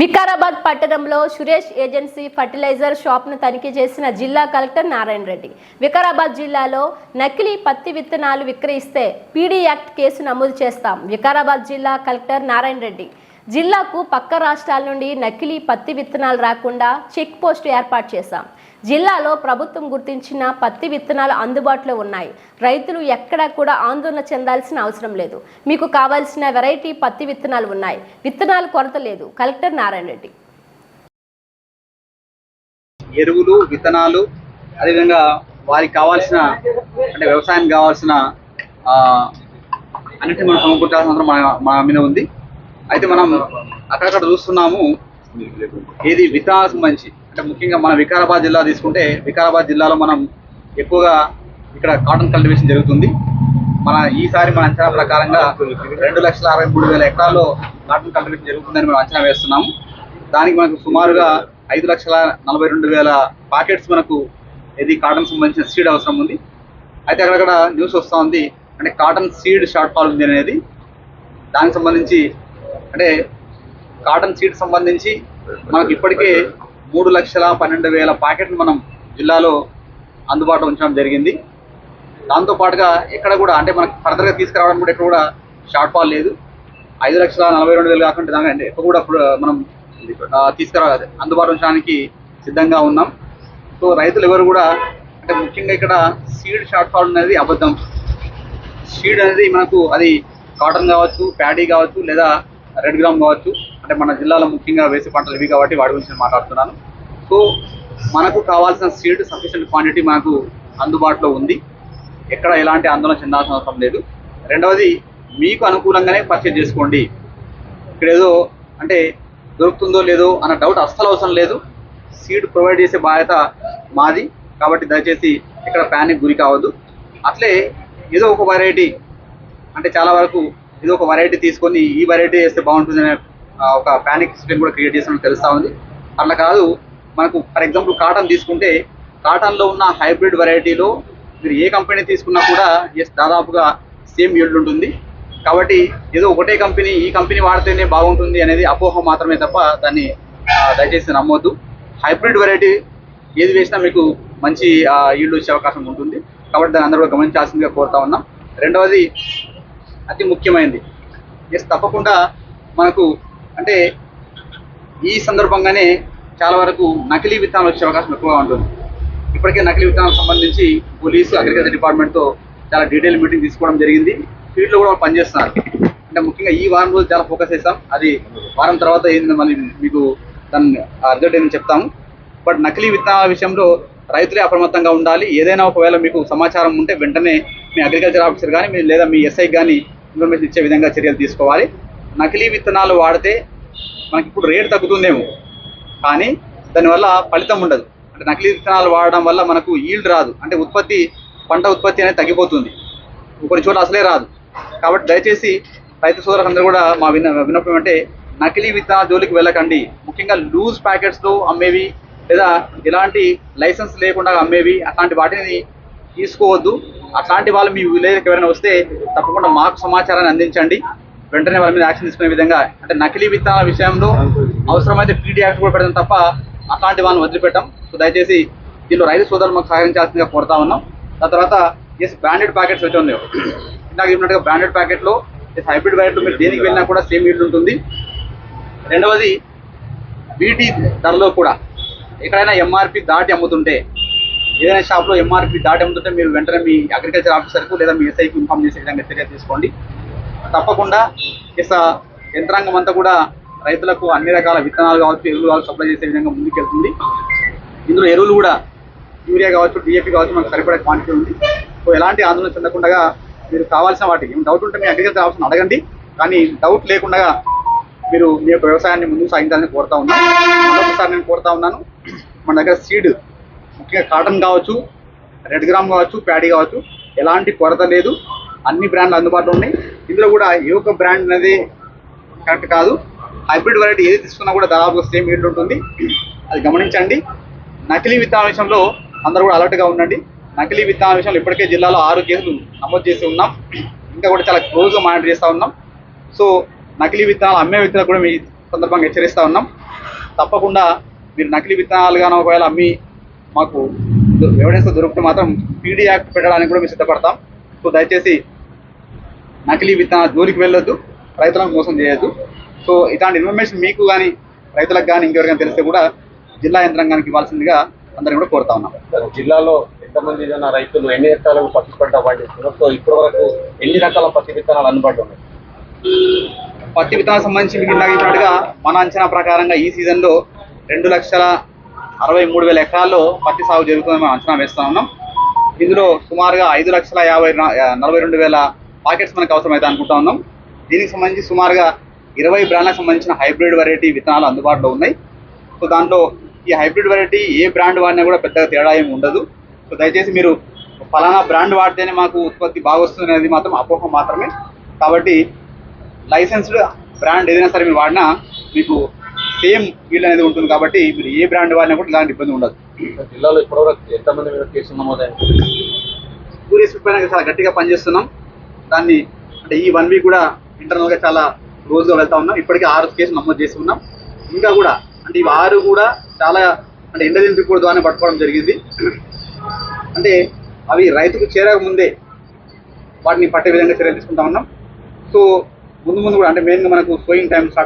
వికారాబాద్ పట్టణంలో Suresh agency fertiliser షాప్ను తనిఖీ చేసిన జిల్లా కలెక్టర్ నారాయణ రెడ్డి. వికారాబాద్ జిల్లాలో నకిలీ పత్తి విత్తనాలు విక్రయిస్తే పీడీ యాక్ట్ కేసు నమోదు చేస్తాం వికారాబాద్ జిల్లా కలెక్టర్ నారాయణ రెడ్డి. జిల్లాకు పక్క రాష్ట్రాల నుండి నకిలీ పత్తి విత్తనాలు రాకుండా చెక్ పోస్ట్ ఏర్పాటు చేశాం. జిల్లాలో ప్రభుత్వం గుర్తించిన పత్తి విత్తనాలు అందుబాటులో ఉన్నాయి. రైతులు ఎక్కడా కూడా ఆందోళన చెందాల్సిన అవసరం లేదు. మీకు కావాల్సిన వెరైటీ పత్తి విత్తనాలు ఉన్నాయి. విత్తనాలు కొరత లేదు. కలెక్టర్ నారాయణ రెడ్డి. ఎరువులు విత్తనాలు అదేవిధంగా వారికి కావాల్సిన అంటే వ్యవసాయానికి కావాల్సిన అన్నింటినీ మనం సమకూర్చాల్సిన అవసరం మన మీద ఉంది. అయితే మనం అక్కడక్కడ చూస్తున్నాము ఏది విత్తనాలకు మంచి. అంటే ముఖ్యంగా మన వికారాబాద్ జిల్లా తీసుకుంటే వికారాబాద్ జిల్లాలో మనం ఎక్కువగా ఇక్కడ కాటన్ కల్టివేషన్ జరుగుతుంది. మన ఈసారి మన అంచనా ప్రకారంగా రెండు లక్షల అరవై మూడు వేల ఎకరాల్లో కాటన్ కల్టివేషన్ జరుగుతుందని మనం అంచనా వేస్తున్నాము. దానికి మనకు సుమారుగా ఐదు లక్షల నలభై రెండు వేల ప్యాకెట్స్ మనకు ఇది కాటన్ సంబంధించిన సీడ్ అవసరం ఉంది. అయితే అక్కడక్కడ న్యూస్ వస్తూ ఉంది. అంటే కాటన్ సీడ్ షార్ట్ ఫాల్ ఉంది అనేది. దానికి సంబంధించి అంటే కాటన్ సీడ్ సంబంధించి మనకు ఇప్పటికే మూడు లక్షల పన్నెండు వేల ప్యాకెట్లు మనం జిల్లాలో అందుబాటులో ఉంచడం జరిగింది. దాంతో పాటుగా ఎక్కడ కూడా అంటే మనకు ఫర్దర్గా తీసుకురావడం కూడా ఎక్కడ కూడా షార్ట్ ఫాల్ లేదు. ఐదు లక్షల నలభై రెండు వేలు కాకుండా దాని అంటే ఎక్కువ కూడా మనం తీసుకురా అందుబాటులో ఉంచడానికి సిద్ధంగా ఉన్నాం. సో రైతులు ఎవరు కూడా అంటే ముఖ్యంగా ఇక్కడ సీడ్ షార్ట్ ఫాల్ అనేది అబద్ధం. సీడ్ అనేది మనకు అది కాటన్ కావచ్చు ప్యాడీ కావచ్చు లేదా రెడ్ గ్రామ్ కావచ్చు. అంటే మన జిల్లాలో ముఖ్యంగా వేసే పంటలు ఇవి కాబట్టి వాటి గురించి మాట్లాడుతున్నాను. సో మనకు కావాల్సిన సీడ్ సఫిషియెంట్ క్వాంటిటీ మనకు అందుబాటులో ఉంది. ఎక్కడ ఎలాంటి ఆందోళన చెందాల్సిన అవసరం లేదు. రెండవది మీకు అనుకూలంగానే పర్చేజ్ చేసుకోండి. ఇక్కడ ఏదో అంటే దొరుకుతుందో లేదో అన్న డౌట్ అస్సలు అవసరం లేదు. సీడ్ ప్రొవైడ్ చేసే బాధ్యత మాది. కాబట్టి దయచేసి ఇక్కడ ప్యానిక్ గురి కావద్దు. అట్లే ఏదో ఒక వెరైటీ అంటే చాలా వరకు ఏదో ఒక వెరైటీ తీసుకొని ఈ వెరైటీ వేస్తే బాగుంటుందనే ఒక ప్యానిక్ సిస్టమ్ కూడా క్రియేట్ చేసినట్టు తెలుస్తూ ఉంది. అట్లా కాదు మనకు ఫర్ ఎగ్జాంపుల్ కాటన్ తీసుకుంటే కాటన్లో ఉన్న హైబ్రిడ్ వెరైటీలో మీరు ఏ కంపెనీ తీసుకున్నా కూడా ఎస్ దాదాపుగా సేమ్ yield ఉంటుంది. కాబట్టి ఏదో ఒకటే కంపెనీ ఈ కంపెనీ వాడితేనే బాగుంటుంది అనేది అపోహ మాత్రమే తప్ప దాన్ని దయచేసి నమ్మొద్దు. హైబ్రిడ్ వెరైటీ ఏది వేసినా మీకు మంచి ఈల్డ్ వచ్చే అవకాశం ఉంటుంది. కాబట్టి దాన్ని అందరూ కూడా గమనించాల్సిందిగా కోరుతా ఉన్నాం. రెండవది అతి ముఖ్యమైనది. ఎస్ తప్పకుండా మనకు అంటే ఈ సందర్భంగానే చాలా వరకు నకిలీ విత్తనాలు వచ్చే అవకాశం ఎక్కువగా ఉంటుంది. ఇప్పటికే నకిలీ విత్తనాలకు సంబంధించి పోలీసు అగ్రికల్చర్ డిపార్ట్మెంట్తో చాలా డీటెయిల్ మీటింగ్ తీసుకోవడం జరిగింది. ఫీల్డ్లో కూడా వాళ్ళు పనిచేస్తున్నారు. అంటే ముఖ్యంగా ఈ వారం రోజు చాలా ఫోకస్ చేస్తాం అది వారం తర్వాత ఏంది మళ్ళీ మీకు దాన్ని రిజల్ట్ ఏందని చెప్తాము. బట్ నకిలీ విత్తనాల విషయంలో రైతులే అప్రమత్తంగా ఉండాలి. ఏదైనా ఒకవేళ మీకు సమాచారం ఉంటే వెంటనే మీ అగ్రికల్చర్ ఆఫీసర్ కానీ మీ లేదా మీ ఎస్ఐ కానీ ఇన్ఫర్మేషన్ ఇచ్చే విధంగా చర్యలు తీసుకోవాలి. నకిలీ విత్తనాలు వాడితే మనకి ఇప్పుడు రేటు తగ్గుతుందేమో. కానీ దానివల్ల ఫలితం ఉండదు. అంటే నకిలీ విత్తనాలు వాడడం వల్ల మనకు ఈల్డ్ రాదు. అంటే ఉత్పత్తి పంట ఉత్పత్తి అనేది తగ్గిపోతుంది. కొన్ని చోట్ల అసలే రాదు. కాబట్టి దయచేసి రైతు సోదరులందరూ కూడా మా విన్న విన్నపం అంటే నకిలీ విత్తనాల జోలికి వెళ్ళకండి. ముఖ్యంగా లూజ్ ప్యాకెట్స్లో అమ్మేవి లేదా ఇలాంటి లైసెన్స్ లేకుండా అమ్మేవి అట్లాంటి వాటిని తీసుకోవద్దు. అట్లాంటి వాళ్ళు మీ విలేజ్కి ఎవరైనా వస్తే తప్పకుండా మాకు సమాచారాన్ని అందించండి. వెంటనే వాళ్ళ మీద యాక్షన్ తీసుకునే విధంగా అంటే నకిలీ విత్తనాల విషయంలో అవసరమైతే పీడీ యాక్ట్ కూడా పెడతాం తప్ప అట్లాంటి వాళ్ళని వదిలిపెట్టాం. సో దయచేసి దీనిలో రైతు సోదరులు మాకు సహకరించాల్సిందిగా కోరుతా ఉన్నాం. దాని తర్వాత ఎస్ బ్రాండెడ్ ప్యాకెట్స్ వచ్చి ఉన్నాయి. ఇందాక చెప్పినట్టుగా బ్రాండెడ్ ప్యాకెట్లో ఎస్ హైబ్రిడ్ వెరైటీలో మీరు దేనికి వెళ్ళినా కూడా సేమ్ ఈల్డ్ ఉంటుంది. రెండవది బీటీ ధరలో కూడా ఎక్కడైనా ఎంఆర్పి దాటి అమ్ముతుంటే ఏదైనా షాప్లో ఎంఆర్పి దాటి అమ్ముతుంటే మీరు వెంటనే మీ అగ్రికల్చర్ ఆఫీసర్కు లేదా మీ ఎస్ఐకి ఇన్ఫార్మ్ చేసే విధంగా చర్య తీసుకోండి. తప్పకుండా ఇస యంత్రాంగం అంతా కూడా రైతులకు అన్ని రకాల విత్తనాలు కావచ్చు ఎరువులు కావచ్చు సప్లై చేసే విధంగా ముందుకెళ్తుంది. ఇందులో ఎరువులు కూడా యూరియా కావచ్చు డిఏపి కావచ్చు మనకు సరిపడే క్వాంటిటీ ఉంది. సో ఎలాంటి ఆందోళన చెందకుండా మీరు కావాల్సిన వాటికి ఏం డౌట్ ఉంటే మీ అగ్రికల్చర్ ఆఫీస్ని అడగండి. కానీ డౌట్ లేకుండా మీరు మీ యొక్క వ్యవసాయాన్ని ముందుకు సాగించాలని కోరుతా ఉన్నాను. మరొకసారి నేను కోరుతా ఉన్నాను మన దగ్గర సీడ్ ముఖ్యంగా కాటన్ కావచ్చు రెడ్ గ్రామ్ కావచ్చు ప్యాడీ కావచ్చు ఎలాంటి కొరత లేదు. అన్ని బ్రాండ్లు అందుబాటులో ఉన్నాయి. ఇందులో కూడా ఏ ఒక్క బ్రాండ్ అనేది కరెక్ట్ కాదు. హైబ్రిడ్ వెరైటీ ఏది తీసుకున్నా కూడా దాదాపుగా సేమ్ ఈల్డ్ ఉంటుంది. అది గమనించండి. నకిలీ విత్తనాల విషయంలో అందరూ కూడా అలర్ట్గా ఉండండి. నకిలీ విత్తనాల విషయంలో ఇప్పటికే జిల్లాలో ఆరు కేసులు నమోదు చేసి ఉన్నాం. ఇంకా కూడా చాలా క్లోజ్గా మానిటర్ చేస్తూ ఉన్నాం. సో నకిలీ విత్తనాలు అమ్మే వ్యక్తులకు కూడా మీ సందర్భంగా హెచ్చరిస్తూ ఉన్నాం. తప్పకుండా మీరు నకిలీ విత్తనాలు కానీ ఒకవేళ అమ్మి మాకు ఎవిడెన్స్ దొరికితే మాత్రం పీడీ యాక్ట్ పెట్టడానికి కూడా మేము సిద్ధపడతాం. సో దయచేసి నకిలీ విత్తనాల జోలికి వెళ్ళొద్దు రైతులను మోసం చేయొద్దు. సో ఇలాంటి ఇన్ఫర్మేషన్ మీకు కానీ రైతులకు కానీ ఇంకెవరికైనా తెలిస్తే కూడా జిల్లా యంత్రాంగానికి ఇవ్వాల్సిందిగా అందరిని కూడా కోరుతా ఉన్నాం. జిల్లాలో ఎంతమంది రైతులు ఎన్ని ఎకరాలకు పత్తి పంట పండిస్తున్నారు సో ఇప్పటి వరకు ఎన్ని రకాల పత్తి విత్తనాలు అందుబాటులో ఉన్నాయి? పత్తి విత్తనాలకు సంబంధించి మీకు ఇందాక చెప్పినట్టుగా మన అంచనా ప్రకారంగా ఈ సీజన్లో రెండు లక్షల అరవై మూడు వేల ఎకరాల్లో పత్తి సాగు జరుగుతుందని మనం అంచనా వేస్తా ఉన్నాం. ఇందులో సుమారుగా ఐదు లక్షల యాభై నలభై రెండు వేల పాకెట్స్ మనకు అవసరమైతే అనుకుంటా ఉన్నాం. దీనికి సంబంధించి సుమారుగా ఇరవై బ్రాండ్లకు సంబంధించిన హైబ్రిడ్ వెరైటీ విత్తనాలు అందుబాటులో ఉన్నాయి. సో దాంట్లో ఈ హైబ్రిడ్ వెరైటీ ఏ బ్రాండ్ వాడినా కూడా పెద్దగా తేడా ఏమి ఉండదు. సో దయచేసి మీరు ఫలానా బ్రాండ్ వాడితేనే మాకు ఉత్పత్తి బాగా వస్తుంది అనేది మాత్రం అపోహ మాత్రమే. కాబట్టి లైసెన్స్డ్ బ్రాండ్ ఏదైనా సరే మీరు వాడినా మీకు సేమ్ ఫీల్డ్ అనేది ఉంటుంది కాబట్టి మీరు ఏ బ్రాండ్ వాడినా కూడా ఇలాంటి ఇబ్బంది ఉండదు. జిల్లాలో ఇప్పటి వరకు ఎంతమంది మీద కేసులు నమోదైంది? టూరిస్ట్ పైన చాలా గట్టిగా పనిచేస్తున్నాం. దాన్ని అంటే ఈ వన్ వీక్ కూడా ఇంటర్నల్గా చాలా రోజుగా వెళ్తా ఉన్నాం. ఇప్పటికే ఆరు కేసులు నమోదు చేసి ఉన్నాం. ఇంకా కూడా అంటే ఇవి ఆరు కూడా చాలా అంటే ఇంటెలిజెన్స్ రిపోర్ట్ ద్వారా పట్టుకోవడం జరిగింది. అంటే అవి రైతుకు చేరక ముందే వాటిని పట్టే విధంగా చర్యలు తీసుకుంటా ఉన్నాం. సో ముందు ముందు కూడా అంటే మెయిన్గా మనకు సోయింగ్ టైం స్టార్ట్